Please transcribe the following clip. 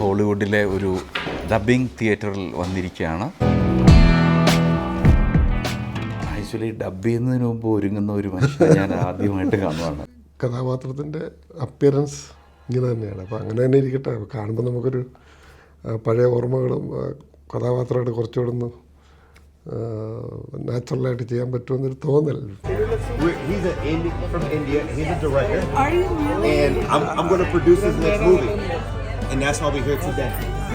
ഹോളിവുഡിലെ ഒരു ഡബിംഗ് തിയേറ്ററിൽ വന്നിരിക്കുകയാണ്. ആക്ച്വലി ഡബ് ചെയ്യുന്നതിന് മുമ്പ് ഒരുങ്ങുന്ന ഒരു മനുഷ്യനെ ഞാൻ ആദ്യമായിട്ട് കാണുവാണ്. കഥാപാത്രത്തിന്റെ അപ്പിയറൻസ് ഇങ്ങനെ തന്നെയാണ്. അപ്പോൾ അങ്ങനെ തന്നെ ഇരിക്കട്ടെ. കാണുമ്പോൾ നമുക്കൊരു പഴയ ഓർമ്മകളും കഥാപാത്രമായിട്ട് കുറച്ചുകൂടെ ഒന്ന് നാച്ചുറലായിട്ട് ചെയ്യാൻ പറ്റുമെന്നൊരു തോന്നൽ. He's an from India. He's a director, and I'm, I'm going to produce his next movie, and that's why we're here today.